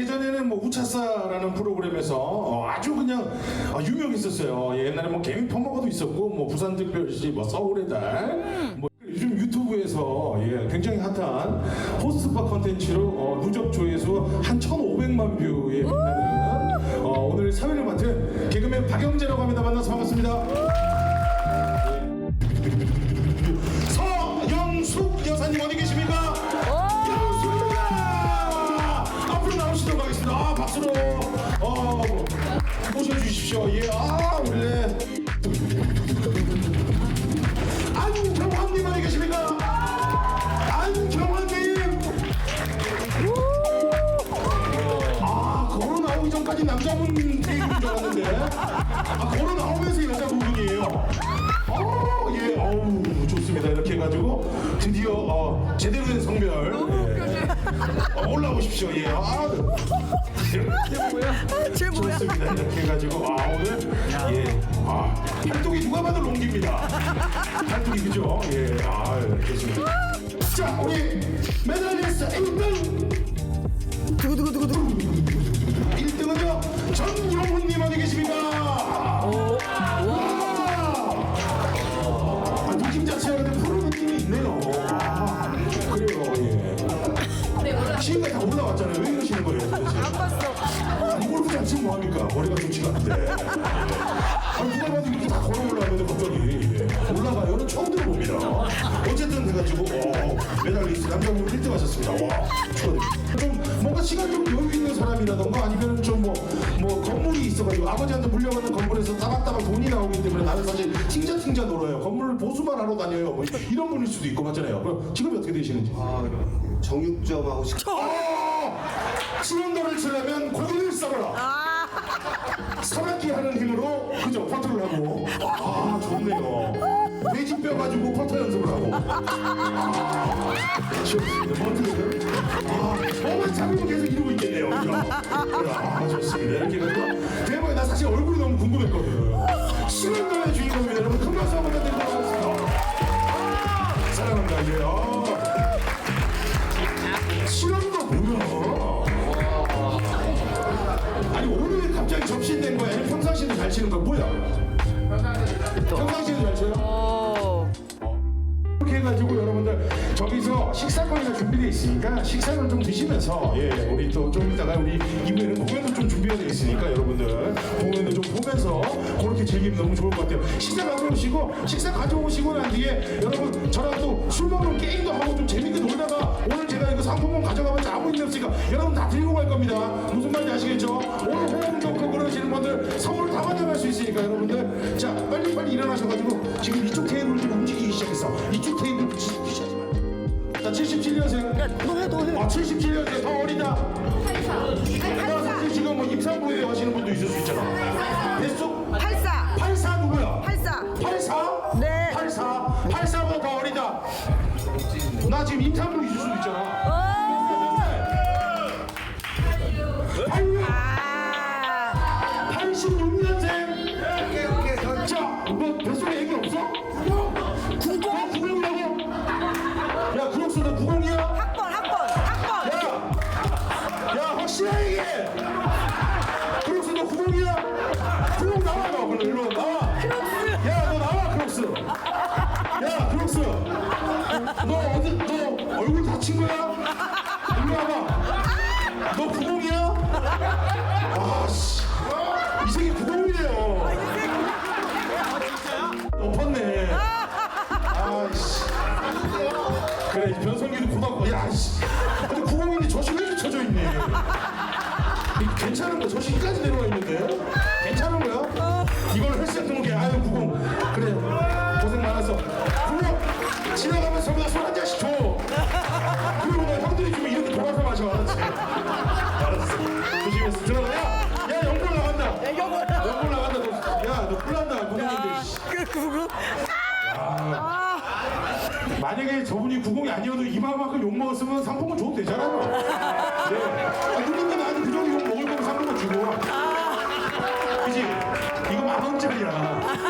예전에는 뭐 우차사라는 프로그램에서 어, 아주 그냥 어, 유명했었어요. 예, 옛날에 뭐 개미 퍼머가도 있었고, 뭐 부산특별시, 뭐 서울의 달, 뭐 요즘 유튜브에서 예, 굉장히 핫한 호스트바 컨텐츠로 어, 누적 조회수 한 1,500만 뷰에 빛나는 어, 오늘 사회를 맡은 나오기 전까지 남자분 테이블인 줄 알았는데 아, 걸어 나오면서 여자분이에요. 어, 예, 어우, 좋습니다. 이렇게 해가지고 드디어 어, 제대로 된 성별 예. 어, 올라오십시오. 예, 아, 쟤 뭐야? 좋습니다. 이렇게 해가지고 아 오늘 예, 아 팔뚝이 누가 봐도 롱기입니다. 팔뚝이 그죠? 예, 아 좋습니다. 자, 우리 메달리스트 1등 않은데. 아니, 누가 봐도 이렇게 다 걸어 올라가는데 갑자기. 예. 올라가요는 처음 들어봅니다. 어쨌든 돼가지고, 어, 메달리스트 남자분 1등 하셨습니다. 와, 축하드립니다. 좀, 뭔가 시간 좀 여유 있는 사람이라던가 아니면 좀 뭐, 뭐, 건물이 있어가지고 아버지한테 물려받는 건물에서 따박따박 돈이 나오기 때문에 나는 사실 팅자팅자 놀아요. 건물을 보수만 하러 다녀요. 뭐, 이런 분일 수도 있고, 맞잖아요. 그럼 직업이 어떻게 되시는지. 아, 정육점하고 식 어! 수원도를 치려면 고기를 썰어라. 사람기 하는 힘으로 그죠 퍼트를 하고 아 좋네요. 돼지뼈 가지고 퍼터 연습을 하고. 아, 좋습니다. 퍼트를 아 계속 이러고 있겠네요. 그죠? 아 좋습니다. 이렇게 해서 대박에 나 사실 얼굴이 너무 궁금했거든. 수원도의 주인공입니다. 여러분 큰 박수 한번 드리도록 하겠습니다. 사랑합니다. 예. 아. 실험도 뭐야? 아니 오늘 왜 갑자기 접신된 거야? 아니면 평상시에도 잘 치는 거야? 뭐야? 평상시에도 잘 쳐요? 어. 이렇게 해가지고 여러분들 저기서 식사거리가 준비되어 있으니까 식사를 좀 드시면서 예 우리 또 좀 이따가 우리 이후에는 공연도 좀 준비가 되어 있으니까 여러분들 공연도 좀 보면서 그렇게 즐기면 너무 좋을 것 같아요. 식사 가져오시고 식사 가져오시고 난 뒤에 여러분 저랑 또 술 먹는 게임도 하고 좀 재밌게 놀다가 오늘 제가 이거 상품권 가져가면 아무 일이 없으니까 여러분 다 들고 갈 겁니다. 무슨 말인지 아시겠죠? 오늘 호응 좋고 그러시는 분들 선물 다 가져갈 수 있으니까 여러분들. 자 빨리 빨리 일어나셔가지고 지금 이쪽 테이블 좀 움직이기 시작했어. 이쪽 테이블 시작 자 77년생. 야, 너 해, 너 해. 아 77년생 더 어리다. 나 사실 지 엎었네. 아이씨. 그래 변성기도 고등학교 야 씨. 근데 구공인데 저시 왜 이렇게 쳐져 이 괜찮은 거야 저시까지 내려와 있는데? 괜찮은 거야? 이걸 헬스장 등록해 아유 구공 그래. 고생 많았어 구공 지나가면 서보다 술한 잔씩 줘. 그리고 너 형들이 주면 이렇게 돌아서 마셔. 알았지 알았어. 조심해서 들어가 그 구구. 만약에 저분이 구공이 아니어도 이만큼 욕 먹었으면 상품은 줘도 되잖아요. 네. 아, 누군가 나한테 그 정도 욕 먹을 거면 상품은 주고. 그지? 이거 만 원짜리야.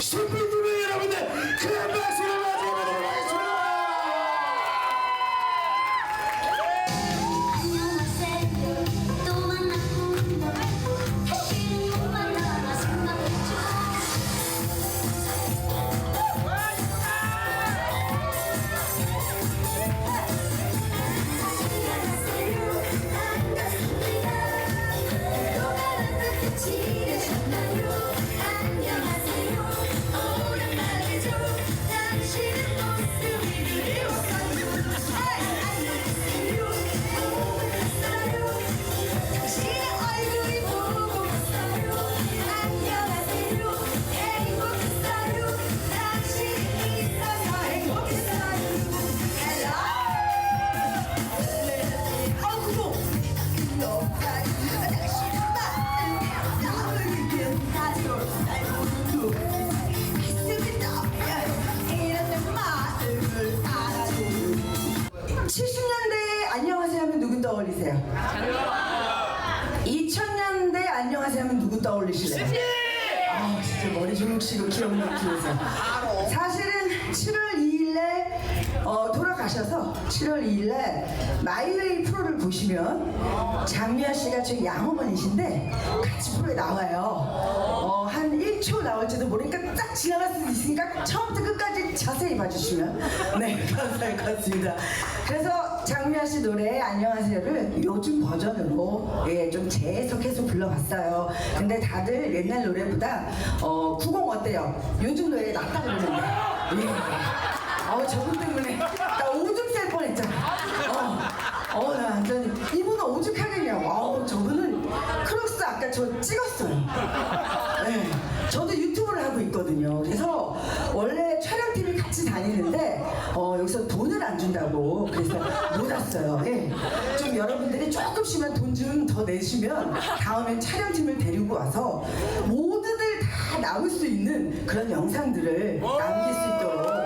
신 사실은 7월 2일에 어, 돌아가셔서 7월 2일에 마이웨이 프로를 보시면 장미아 씨가 저희 양어머니신데 같이 프로에 나와요 어, 한 1초 나올지도 모르니까 딱 지나갈 수도 있으니까 처음부터 끝까지 자세히 봐주시면 네 감사할 것 같습니다 그래서 장미아 씨 노래 안녕하세요를 요즘 버전으로 예, 좀 재해석해서 불러봤어요 근데 다들 옛날 노래보다 어, 90 어때요? 요즘 노래 낫다 그러는데 예. 어 저분 때문에 나 오줌 쌀 뻔했잖아 어, 어, 나 완전히 이분은 오죽하겠냐고 아우 저분은 크록스 아까 저 찍었어요 네, 저도 유튜브를 하고 있거든요. 그래서 원래 촬영팀이 같이 다니는데 어, 여기서 돈을 안 준다고 그래서 못 왔어요. 예. 좀 여러분들이 조금씩만 돈 좀 더 내시면 다음에 촬영팀을 데리고 와서 모두들 다 나올 수 있는 그런 영상들을 남길 수 있도록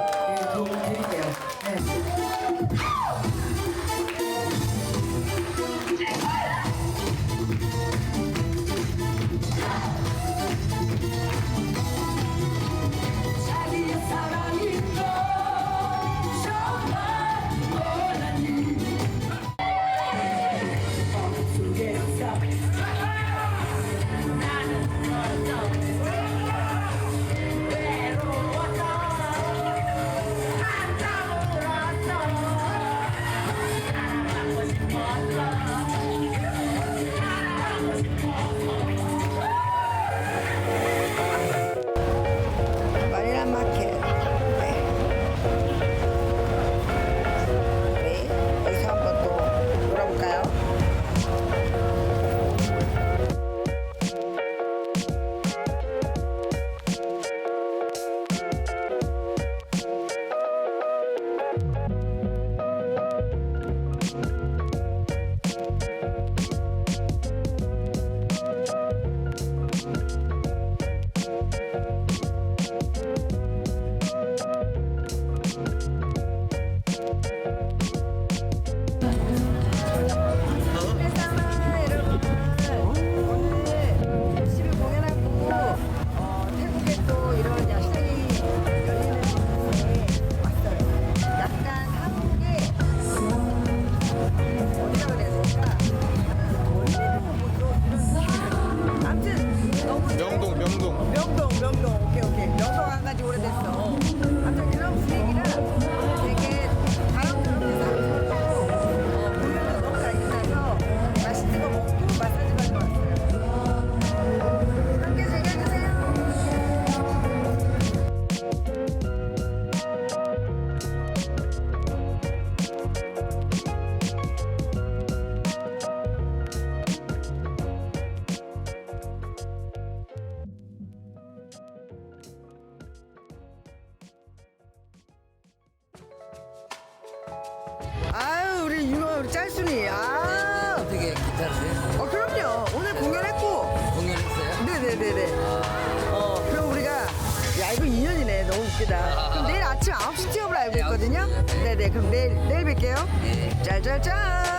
웃기다. 그럼 내일 아침 9시 취업을 알고 있거든요. 네네. 그럼 내일 내일 뵐게요. 짤짤짤.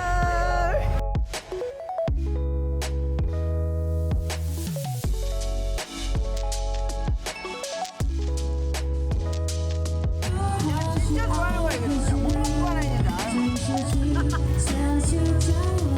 진짜 좋아하는 거야 이거.